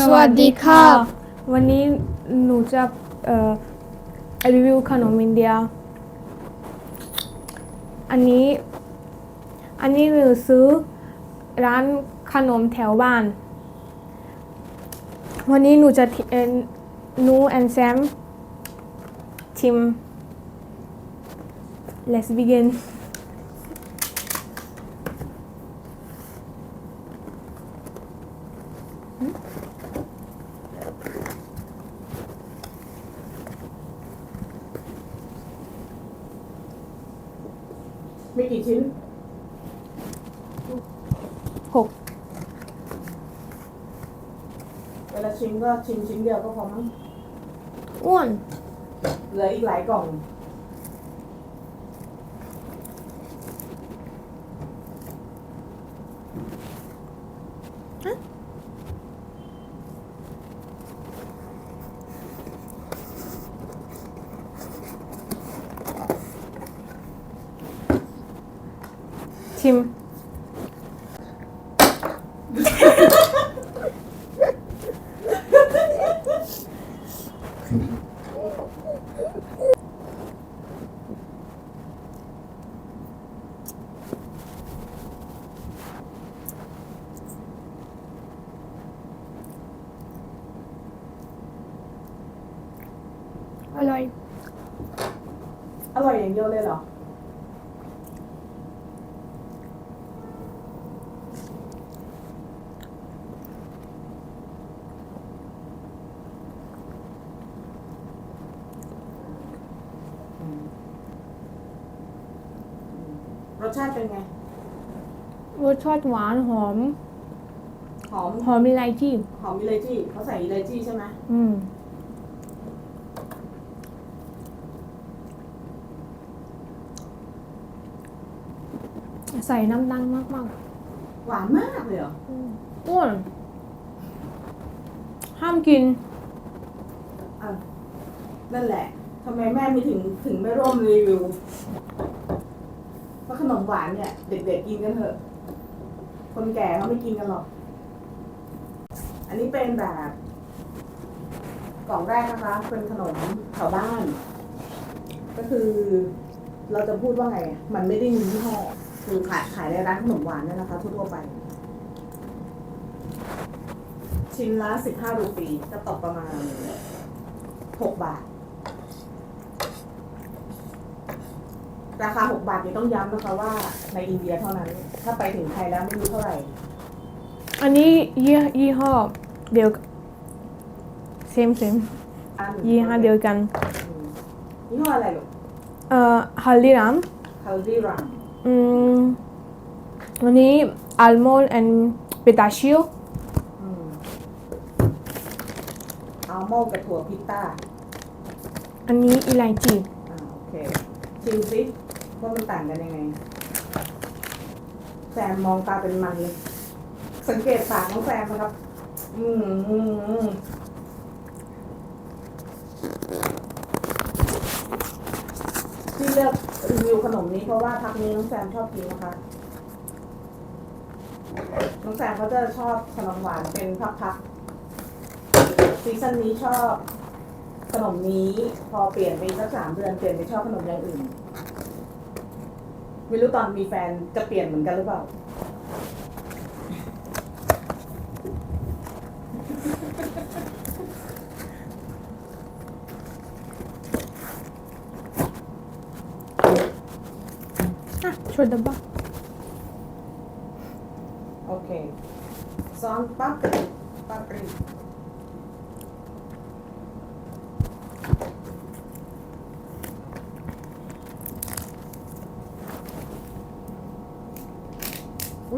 สวัสดีครับ วันนี้หนูจะเอ่อรีวิวขนมอินเดีย อันนี้ อันนี้หนูซื้อร้านขนมแถวบ้าน วันนี้หนูจะทิเอ่อหนูแอนแซมชิม let's begin 6 เวลาชิมก็ชิมชิ้นเดียวก็พอมั้งอ้วน เหลืออีกหลายกล่อง ชิม อร่อย อร่อยอย่างเดียวเลยเหรอ สชาติเป็นไง รสชาติหวานหอม หอม หอมอิไลที่ หอมอิเลจี้เขาใส่อิเลจี้ใช่ไหมอืม ใส่น้ำตาลมากมากหวานมากเลยเหรอ ๆอ้วน ห้ามกินอะนั่นแหละทำไมแม่ไม่ถึงถึงไม่ร่วมรีวิวเพ ราะขนมหวานเนี่ย เด็กๆกินกันเถอะ คนแก่เขาไม่กินกันหรอก อันนี้เป็นแบบกล่องแรกนะคะ เป็นขนมแถวบ้าน ก็คือเราจะพูดว่าไง มันไม่ได้มียี่ห้อ คือขายขายในร้านขนมหวานเนี่ยนะคะ ทั่วๆไป ชิ้นละสิบห้ารูปีจะตกประมาณหกบาท ราคาหกบาทนี้ต้องย้ำนะคะว่าในอินเดียเท่านั้น ถ้าไปถึงไทยแล้วไม่รู้เท่าไหร่ อันนี้ยี่ยี่ห้อเดียวเซมเซมอันยี่ห้อเดียวกันอืมยี่ห้ออะไรลูกเอ่อฮัลดิรามฮาลดีรัมอืมอันนี้อัลมอนด์ and เปตาชิโออัลมอนด์กับถั่วพิต้าอันนี้อิไลจีอ่าโอเค ชิมซิว่ามันต่างกันยังไงแซมมองตาเป็นมันเลย สังเกตปากน้องแซมนะครับ อืมอืมอืมที่เลือกรีวิวขนมนี้เพราะว่าพักนี้น้องแซมชอบกินนะคะ น้องแซมเขาจะชอบขนมหวานเป็นพักๆซีซั่นนี้ชอบ ขนมนี้พอเปลี่ยนไปสักสามเดือนเปลี่ยนไปชอบขนมอย่างอื่น ไม่รู้ตอนมีแฟนจะเปลี่ยนเหมือนกันหรือเปล่าอะช่วยดับบ้าโอเคซอนปั๊บปั๊บรี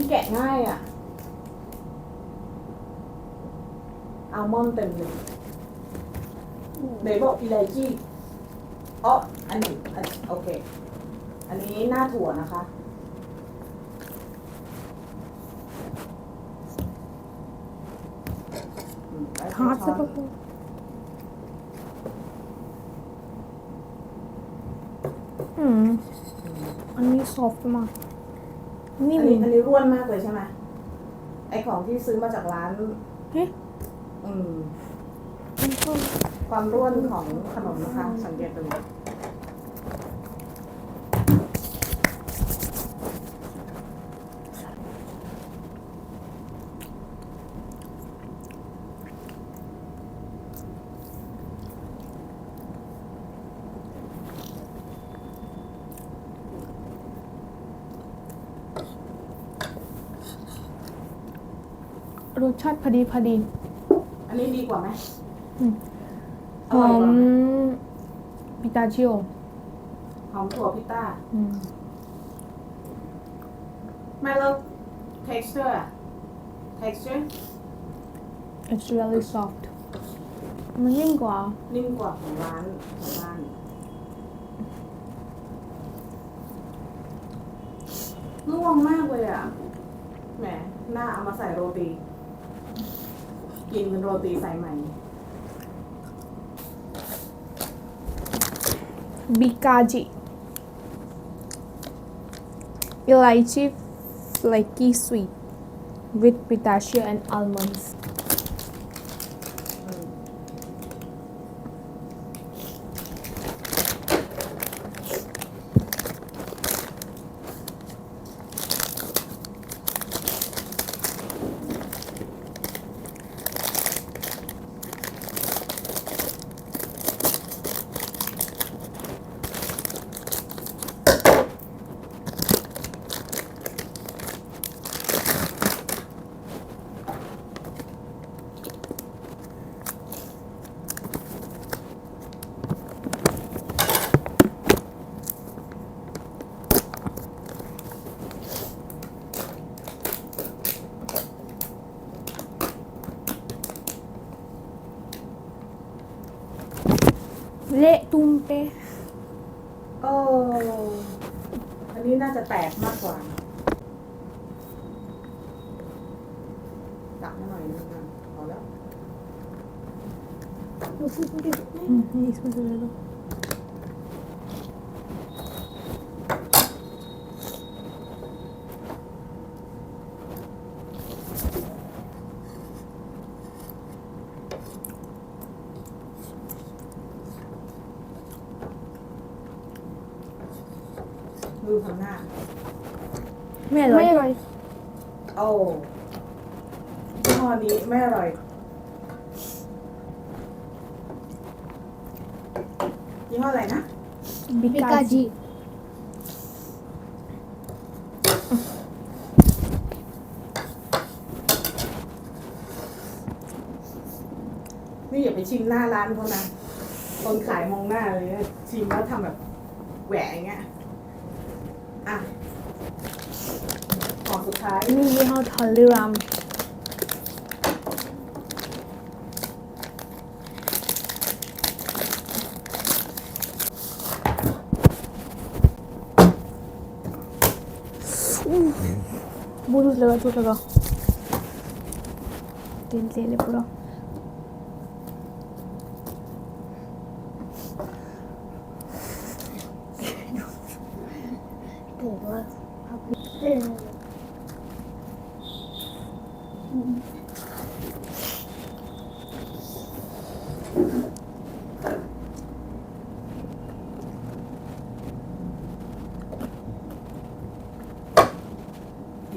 อุ้ยแกะง่ายอะอัลมอนด์เต็มเลยเบบอกอิไลจี้อ๋ออันนี้อันโอเค อันนี้หน้าถั่วนะคะอืมแล้วฮาร์ดช้สัอกนอืม อันนี้ซอฟต์มากอั นิ่นมนี้อันนี้ร่วนมากเลยใช่ไหมไอของที่ซื้อมาจากร้าน เฮ้ยอืม มันก็ความร่วนของขนมนะคะ สังเกตดู รสชาติพอดีพอดีอันนี้ดีกว่าไหมหอร่ออยกมว่าไหมพิตาชิโอหอมถั่วพิต้าอืมแม่เลิก texture อะ texture it's really soft มันยิ่งกว่า นิ่มกว่าของร้านของบ้านร่วงมากเลยอะ แหม หน้าเอามาใส่โรตี กินเป็นโรตีใส่ใหม่ Bikaji Elaichi flaky sweet with pistachio and almonds เละตุ้มเปะโอ้อันนี้น่าจะแตกมากกว่าตักมาหน่อยนึงนะพอแล้วอืมนี่สุดเลยลูก ดูทำหน้า ไม่อร่อยไม่อร่อย โอ้ยี่ห้อนี้ไม่อร่อยยี่ห้ออะไรนะ บิบิกากาจิจินี่อย่าไปชิมหน้าร้านเขานะคนขายมองหน้าเลยนะชิมแล้วทำแบบแหวะอย่างเงี้ย อะ ห่อสุดท้ายนี่ยี่ห้อทอลลิรัมบูดูเลยดูเลยเต็มเต็มเลยปุ๊บ ถือว่าเออ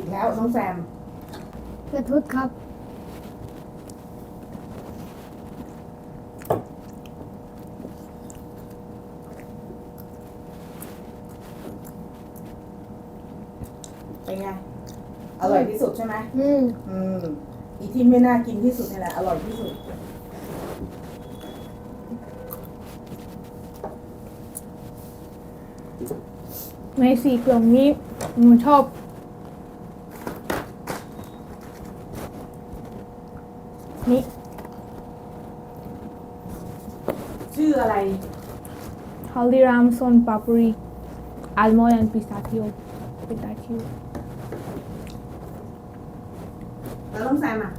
อีกแล้วน้องแซมขอโทษครับ เป็นไง อร่อยที่สุดใช่ไหมอืมอืม อีที่ไม่น่ากินที่สุดนี่แหละ อร่อยที่สุด ในสี่กล่องนี้หนูชอบ นี่ชื่ออะไรทอลลิรัมซอนปาปริกอัลมอนด์และพิสตาชิโอพิสตาชิโอแล้วน้องแซมอะ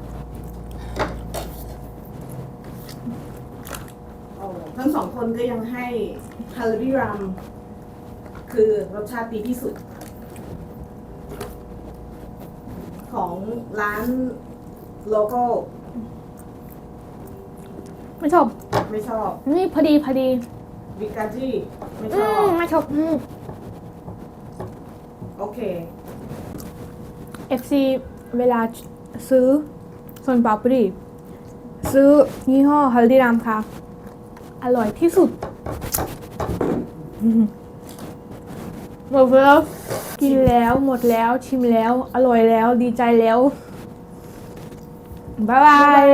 โอ้ทั้งสองคนก็ยังให้ฮาร์บีรัมคือรสชาติดีที่สุด ของร้านโลโก้ ไม่ชอบ ไม่ชอบนี่พอดีพอดีวิกาจี้ไม่ชอือมบไม่ชอบอืม โอเค FC เวลาซื้อส่วนปาปรีซื้อยี่ห้อฮัลดิรามค่ะ อร่อยที่สุดอืมหมดแล้วกินแล้วหมดแล้วชิมแล้ว อร่อยแล้วดีใจแล้ว บ๊ายบาย